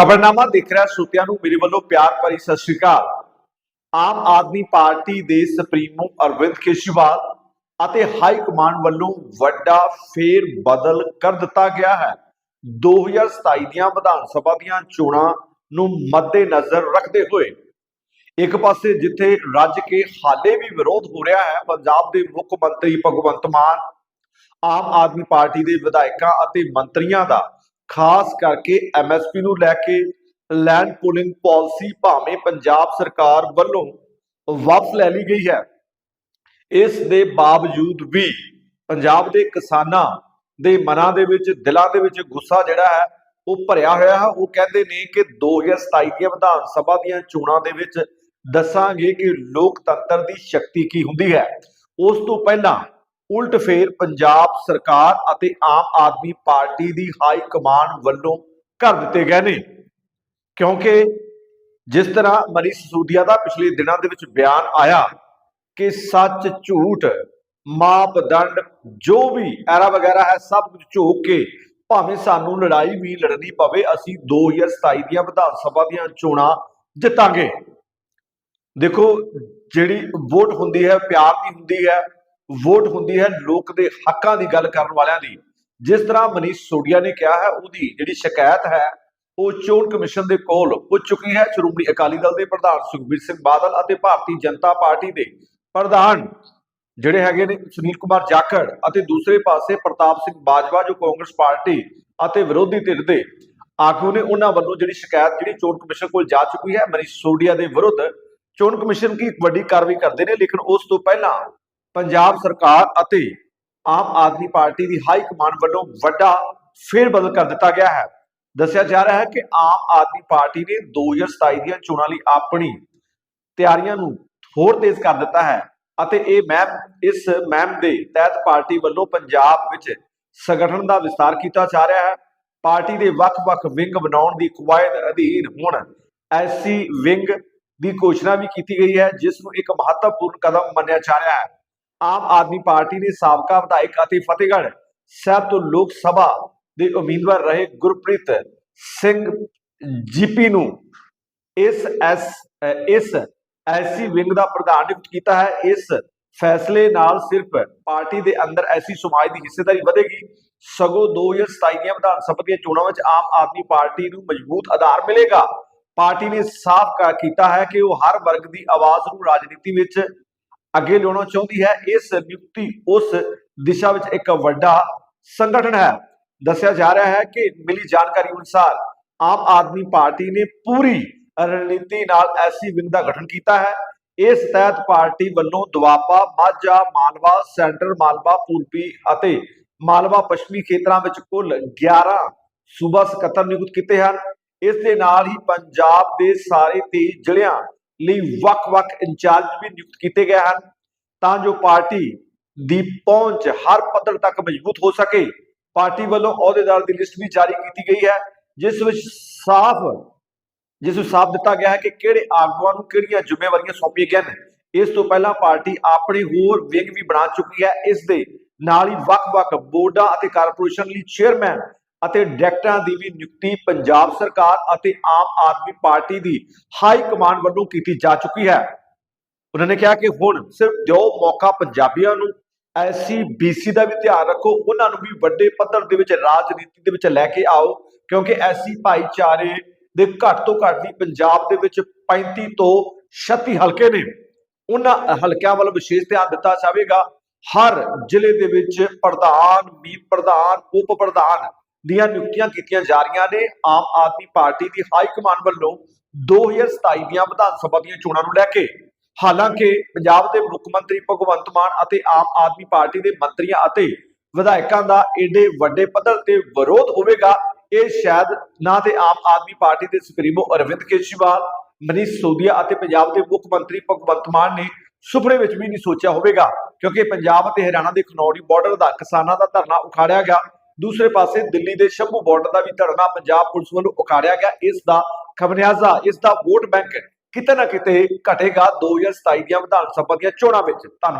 ਖਬਰਨਾਮਾ ਦੇਖ ਰਿਹਾ ਸਰੋਤਿਆਂ ਨੂੰ, ਮੇਰੇ ਵੱਲੋਂ ਪਿਆਰ ਭਰੀ ਸਤਿ ਸ਼੍ਰੀ ਅਕਾਲ। ਆਮ ਆਦਮੀ ਪਾਰਟੀ ਦੇ ਸੁਪਰੀਮੋ ਅਰਵਿੰਦ ਕੇਜਰੀਵਾਲ ਅਤੇ ਹਾਈ ਕਮਾਂਡ ਵੱਲੋਂ ਵੱਡਾ ਫੇਰ ਬਦਲ ਕਰ ਦਿੱਤਾ ਗਿਆ ਹੈ। 2027 ਦੀਆਂ ਵਿਧਾਨ ਸਭਾ ਦੀਆਂ ਚੋਣਾਂ ਨੂੰ ਮੱਦੇਨਜ਼ਰ ਰੱਖਦੇ ਹੋਏ, ਇੱਕ ਪਾਸੇ ਜਿੱਥੇ ਰੱਜ ਕੇ ਹਾਲੇ ਵੀ ਵਿਰੋਧ ਹੋ ਰਿਹਾ ਹੈ, ਪੰਜਾਬ ਦੇ ਮੁੱਖ ਮੰਤਰੀ ਭਗਵੰਤ ਮਾਨ, ਆਮ ਆਦਮੀ ਪਾਰਟੀ ਦੇ ਵਿਧਾਇਕਾਂ ਅਤੇ ਮੰਤਰੀਆਂ ਦਾ ਖਾਸ ਕਰਕੇ ਐਮਐਸਪੀ ਨੂੰ ਲੈ ਕੇ ਲੈਂਡ ਪੂਲਿੰਗ ਪਾਲਿਸੀ ਭਾਵੇਂ ਪੰਜਾਬ ਸਰਕਾਰ ਵੱਲੋਂ ਵਾਪਸ ਲੈ ਲਈ ਗਈ ਹੈ। ਇਸ ਦੇ ਬਾਵਜੂਦ ਵੀ ਪੰਜਾਬ ਦੇ ਕਿਸਾਨਾਂ ਦੇ ਮਨਾਂ ਦੇ ਵਿੱਚ, ਦਿਲਾਂ ਦੇ ਵਿੱਚ ਗੁੱਸਾ ਜਿਹੜਾ ਹੈ, ਉਹ ਭਰਿਆ ਹੋਇਆ ਹੈ। ਉਹ ਕਹਿੰਦੇ ਨੇ ਕਿ 2027 ਦੀਆਂ ਵਿਧਾਨ ਸਭਾ ਦੀਆਂ ਚੋਣਾਂ ਦੇ ਵਿੱਚ ਦੱਸਾਂਗੇ ਕਿ ਲੋਕਤੰਤਰ ਦੀ ਸ਼ਕਤੀ ਕੀ ਹੁੰਦੀ ਹੈ। ਉਸ ਤੋਂ ਪਹਿਲਾਂ ਉਲਟ ਫੇਰ ਪੰਜਾਬ ਸਰਕਾਰ ਅਤੇ ਆਮ ਆਦਮੀ ਪਾਰਟੀ ਦੀ ਹਾਈ ਕਮਾਂਡ ਵੱਲੋਂ ਕਰ ਦਿੱਤੇ ਗਏ ਨੇ। ਕਿਉਂਕਿ ਜਿਸ ਤਰ੍ਹਾਂ ਮਨੀਸ਼ ਸਿਸੋਦੀਆ ਦਾ ਪਿਛਲੇ ਦਿਨਾਂ ਦੇ ਵਿੱਚ ਬਿਆਨ ਆਇਆ ਕਿ ਸੱਚ ਝੂਠ, ਮਾਪਦੰਡ, ਜੋ ਵੀ ਐਰਾ ਵਗੈਰਾ ਹੈ, ਸਭ ਕੁਝ ਝੋਕ ਕੇ ਭਾਵੇਂ ਸਾਨੂੰ ਲੜਾਈ ਵੀ ਲੜਨੀ ਪਵੇ, ਅਸੀਂ 2027 ਦੀਆਂ ਵਿਧਾਨ ਸਭਾ ਦੀਆਂ ਚੋਣਾਂ ਜਿੱਤਾਂਗੇ। ਦੇਖੋ, ਜਿਹੜੀ ਵੋਟ ਹੁੰਦੀ ਹੈ, ਪਿਆਰ ਦੀ ਹੁੰਦੀ ਹੈ ਵੋਟ ਹੁੰਦੀ ਹੈ ਲੋਕ ਦੇ ਹੱਕਾਂ ਦੀ ਗੱਲ ਕਰਨ ਵਾਲਿਆਂ ਦੀ। ਜਿਸ ਤਰ੍ਹਾਂ ਮਨੀਸ਼ ਸੋਡੀਆ ਨੇ ਕਿਹਾ ਹੈ, ਉਹਦੀ ਜਿਹੜੀ ਸ਼ਿਕਾਇਤ ਹੈ, ਉਹ ਚੋਣ ਕਮਿਸ਼ਨ ਦੇ ਕੋਲ ਪੁੱਜ ਚੁੱਕੀ ਹੈ। ਸ਼੍ਰੋਮਣੀ ਅਕਾਲੀ ਦਲ ਦੇ ਪ੍ਰਧਾਨ ਸੁਖਬੀਰ ਸਿੰਘ ਬਾਦਲ ਅਤੇ ਭਾਰਤੀ ਜਨਤਾ ਪਾਰਟੀ ਦੇ ਪ੍ਰਧਾਨ ਜਿਹੜੇ ਹੈਗੇ ਨੇ ਸੁਨੀਲ ਕੁਮਾਰ ਜਾਖੜ ਅਤੇ ਦੂਸਰੇ ਪਾਸੇ ਪ੍ਰਤਾਪ ਸਿੰਘ ਬਾਜਵਾ, ਜੋ ਕਾਂਗਰਸ ਪਾਰਟੀ ਅਤੇ ਵਿਰੋਧੀ ਧਿਰ ਦੇ ਆਗੂ ਨੇ, ਉਹਨਾਂ ਵੱਲੋਂ ਜਿਹੜੀ ਸ਼ਿਕਾਇਤ ਜਿਹੜੀ ਚੋਣ ਕਮਿਸ਼ਨ ਕੋਲ ਜਾ ਚੁੱਕੀ ਹੈ, ਮਨੀਸ਼ ਸੋਡੀਆ ਦੇ ਵਿਰੁੱਧ ਚੋਣ ਕਮਿਸ਼ਨ ਕੀ ਇੱਕ ਵੱਡੀ ਕਾਰਵਾਈ ਕਰਦੇ ਨੇ, ਲੇਕਿਨ ਉਸ ਤੋਂ ਪਹਿਲਾਂ ਪੰਜਾਬ ਸਰਕਾਰ ਅਤੇ ਆਮ ਆਦਮੀ ਪਾਰਟੀ ਦੀ ਹਾਈ ਕਮਾਂਡ ਵੱਲੋਂ ਵੱਡਾ ਫੇਰ ਬਦਲ ਕਰ ਦਿੱਤਾ ਗਿਆ ਹੈ। ਦੱਸਿਆ ਜਾ ਰਿਹਾ ਹੈ ਕਿ ਆਮ ਆਦਮੀ ਪਾਰਟੀ ਨੇ 2027 ਦੀਆਂ ਚੋਣਾਂ ਲਈ ਆਪਣੀ ਤਿਆਰੀਆਂ ਨੂੰ ਹੋਰ ਤੇਜ਼ ਕਰ ਦਿੱਤਾ ਹੈ ਅਤੇ ਇਹ ਮੈਮ, ਇਸ ਮੈਮ ਦੇ ਤਹਿਤ ਪਾਰਟੀ ਵੱਲੋਂ ਪੰਜਾਬ ਵਿੱਚ ਸੰਗਠਨ ਦਾ ਵਿਸਤਾਰ ਕੀਤਾ ਜਾ ਰਿਹਾ ਹੈ। ਪਾਰਟੀ ਦੇ ਵੱਖ-ਵੱਖ ਵਿੰਗ ਬਣਾਉਣ ਦੀ ਕਵਾਇਦ ਅਧੀਨ ਹੁਣ ਐਸਸੀ ਵਿੰਗ ਦੀ ਘੋਸ਼ਣਾ ਵੀ ਕੀਤੀ ਗਈ ਹੈ, ਜਿਸ ਨੂੰ ਇੱਕ ਮਹੱਤਵਪੂਰਨ ਕਦਮ ਮੰਨਿਆ ਜਾ ਰਿਹਾ ਹੈ। ਆਮ ਆਦਮੀ ਪਾਰਟੀ ਨੇ ਸਾਬਕਾ ਵਿਧਾਇਕ ਅਤੇ ਫਤਿਹਗੜ੍ਹ ਸਾਹਿਬ ਤੋਂ ਲੋਕ ਸਭਾ ਦੇ ਉਮੀਦਵਾਰ ਰਹੇ ਗੁਰਪ੍ਰੀਤ ਸਿੰਘ ਜੀਪੀ ਨੂੰ ਇਸ ਐਸ ਇਸ ਐਸੀ ਵਿੰਗ ਦਾ ਪ੍ਰਧਾਨ ਨਿਯੁਕਤ ਕੀਤਾ ਹੈ। ਇਸ ਫੈਸਲੇ ਨਾਲ ਸਿਰਫ ਪਾਰਟੀ ਦੇ ਅੰਦਰ ਐਸੀ ਸਮਾਜ ਦੀ ਹਿੱਸੇਦਾਰੀ ਵਧੇਗੀ। ਸਗੋਂ 2027 ਦੀਆਂ ਵਿਧਾਨ ਸਭਾ ਦੀਆਂ ਚੋਣਾਂ ਵਿੱਚ ਆਮ ਆਦਮੀ ਪਾਰਟੀ ਨੂੰ ਮਜ਼ਬੂਤ ਆਧਾਰ ਮਿਲੇਗਾ। ਪਾਰਟੀ ਨੇ ਸਾਫ਼ ਕੀਤਾ ਹੈ ਕਿ ਉਹ ਹਰ ਵਰਗ ਦੀ ਆਵਾਜ਼ ਨੂੰ ਰਾਜਨੀਤੀ ਵਿੱਚ ਅੱਗੇ ਲਿਆਉਣਾ ਚਾਹੁੰਦੀ ਹੈ, ਇਸ ਨਿਯੁਕਤੀ ਉਸ ਦਿਸ਼ਾ ਵਿੱਚ ਇੱਕ ਵੱਡਾ ਸੰਗਠਨ ਹੈ। ਦੱਸਿਆ ਜਾ ਰਿਹਾ ਹੈ ਕਿ ਮਿਲੀ ਜਾਣਕਾਰੀ ਅਨੁਸਾਰ ਆਮ ਆਦਮੀ ਪਾਰਟੀ ਨੇ ਪੂਰੀ ਰਣਨੀਤੀ ਨਾਲ ਐਸੀ ਵਿੰਗ ਦਾ ਗਠਨ ਕੀਤਾ ਹੈ। ਇਸ ਤਹਿਤ ਪਾਰਟੀ ਵੱਲੋਂ ਦੁਆਬਾ, ਮਾਝਾ ਮਾਲਵਾ ਸੈਂਟਰ ਮਾਲਵਾ, ਪੂਰਬੀ ਅਤੇ ਮਾਲਵਾ ਪੱਛਮੀ ਖੇਤਰਾਂ ਵਿੱਚ ਕੁੱਲ 11 ਸੂਬਾ ਸਕੱਤਰ ਨਿਯੁਕਤ ਕੀਤੇ ਹਨ। ਇਸ ਦੇ ਨਾਲ ਹੀ ਪੰਜਾਬ ਦੇ ਸਾਰੇ 23 ਜ਼ਿਲ੍ਹਿਆਂ ਲਈ ਵੱਖ-ਵੱਖ ਇੰਚਾਰਜ ਵੀ ਨਿਯੁਕਤ ਕੀਤੇ ਗਏ ਹਨ ਤਾਂ ਜੋ ਪਾਰਟੀ ਦੀ ਪਹੁੰਚ ਹਰ ਪੱਧਰ ਤੱਕ ਮਜ਼ਬੂਤ ਹੋ ਸਕੇ। ਪਾਰਟੀ ਵੱਲੋਂ ਅਹੁਦੇਦਾਰ ਦੀ ਲਿਸਟ ਵੀ ਜਾਰੀ ਕੀਤੀ ਗਈ ਹੈ, ਜਿਸ ਵਿੱਚ ਸਾਫ਼, ਜਿਸ ਨੂੰ ਸਾਫ਼ ਦਿੱਤਾ ਗਿਆ ਹੈ ਕਿ ਕਿਹੜੇ ਆਗੂਆਂ ਨੂੰ ਕਿਹੜੀਆਂ ਜ਼ਿੰਮੇਵਾਰੀਆਂ ਸੌਂਪੀਆਂ ਗਈਆਂ ਨੇ। ਇਸ ਤੋਂ ਪਹਿਲਾਂ ਪਾਰਟੀ ਆਪਣੀ ਹੋਰ ਵਿੰਗ ਵੀ ਬਣਾ ਚੁੱਕੀ ਹੈ। ਇਸ ਦੇ ਨਾਲ ਹੀ ਵੱਖ-ਵੱਖ ਬੋਰਡਾਂ ਅਤੇ ਕਾਰਪੋਰੇਸ਼ਨ ਲਈ ਚੇਅਰਮੈਨ ਅਤੇ ਡਾਇਰੈਕਟਰਾਂ ਦੀ ਵੀ ਨਿਯੁਕਤੀ ਪੰਜਾਬ ਸਰਕਾਰ ਅਤੇ ਆਮ ਆਦਮੀ ਪਾਰਟੀ ਦੀ ਹਾਈ ਕਮਾਂਡ ਵੱਲੋਂ ਕੀਤੀ ਜਾ ਚੁੱਕੀ ਹੈ। ਉਹਨਾਂ ਨੇ ਕਿਹਾ ਕਿ ਹੁਣ ਸਿਰਫ ਦਿਓ ਮੌਕਾ ਪੰਜਾਬੀਆਂ ਨੂੰ ਐਸੀ ਬੀਸੀ ਦਾ ਵੀ ਧਿਆਨ ਰੱਖੋ, ਉਹਨਾਂ ਨੂੰ ਵੀ ਵੱਡੇ ਪੱਧਰ ਦੇ ਵਿੱਚ ਰਾਜਨੀਤੀ ਦੇ ਵਿੱਚ ਲੈ ਕੇ ਆਓ, ਕਿਉਂਕਿ ਐਸੀ ਭਾਈਚਾਰੇ ਦੇ ਘੱਟ ਤੋਂ ਘੱਟ ਦੀ ਪੰਜਾਬ ਦੇ ਵਿੱਚ 35 ਤੋਂ 36 ਹਲਕੇ ਨੇ। ਉਹਨਾਂ ਹਲਕਿਆਂ ਵੱਲ ਵਿਸ਼ੇਸ਼ ਧਿਆਨ ਦਿੱਤਾ ਜਾਵੇਗਾ। ਹਰ ਜ਼ਿਲ੍ਹੇ ਦੇ ਵਿੱਚ ਪ੍ਰਧਾਨ, ਮੀਤ ਪ੍ਰਧਾਨ, ਉਪ ਪ੍ਰਧਾਨ ਦੀਆਂ ਨਿਯੁਕਤੀਆਂ ਕੀਤੀਆਂ ਜਾ ਰਹੀਆਂ ਨੇ। ਆਮ ਆਦਮੀ ਪਾਰਟੀ ਦੀ ਹਾਈ ਕਮਾਂਡ ਵੱਲੋਂ 2027 ਦੀਆਂ ਵਿਧਾਨ ਸਭਾ ਦੀਆਂ ਚੋਣਾਂ ਨੂੰ ਲੈ ਕੇ, ਹਾਲਾਂਕਿ ਪੰਜਾਬ ਦੇ ਮੁੱਖ ਮੰਤਰੀ ਭਗਵੰਤ ਮਾਨ ਅਤੇ ਆਮ ਆਦਮੀ ਪਾਰਟੀ ਦੇ ਮੰਤਰੀਆਂ ਅਤੇ ਵਿਧਾਇਕਾਂ ਦਾ ਏਡੇ ਵੱਡੇ ਪੱਧਰ ਤੇ ਵਿਰੋਧ ਹੋਵੇਗਾ, ਇਹ ਸ਼ਾਇਦ ਨਾ ਤੇ ਆਮ ਆਦਮੀ ਪਾਰਟੀ ਦੇ ਸੁਪਰੀਮੋ ਅਰਵਿੰਦ ਕੇਜਰੀਵਾਲ, ਮਨੀਸ਼ ਸੋਦੀਆ ਅਤੇ ਪੰਜਾਬ ਦੇ ਮੁੱਖ ਮੰਤਰੀ ਭਗਵੰਤ ਮਾਨ ਨੇ ਸੁਪਨੇ ਵਿੱਚ ਵੀ ਨਹੀਂ ਸੋਚਿਆ ਹੋਵੇਗਾ, ਕਿਉਂਕਿ ਪੰਜਾਬ ਅਤੇ ਹਰਿਆਣਾ ਦੇ ਖਨੌਰੀ ਬਾਰਡਰ ਦਾ ਕਿਸਾਨਾਂ ਦਾ ਧਰਨਾ ਉਖਾੜਿਆ ਗਿਆ। ਦੂਸਰੇ ਪਾਸੇ ਦਿੱਲੀ ਦੇ ਸ਼ੰਭੂ ਬਾਰਡਰ ਦਾ ਵੀ ਧਰਨਾ ਪੰਜਾਬ ਪੁਲਿਸ ਵੱਲੋਂ ਉਖਾੜਿਆ ਗਿਆ। ਇਸ ਦਾ ਖਮਨਿਆਜ਼ਾ ਇਸ ਦਾ ਵੋਟ ਬੈਂਕ ਕਿਤੇ ਨਾ ਕਿਤੇ ਘਟੇਗਾ 2027 ਦੀਆਂ ਵਿਧਾਨ ਸਭਾ ਦੀਆਂ ਚੋਣਾਂ ਵਿੱਚ। ਧੰਨਵਾਦ।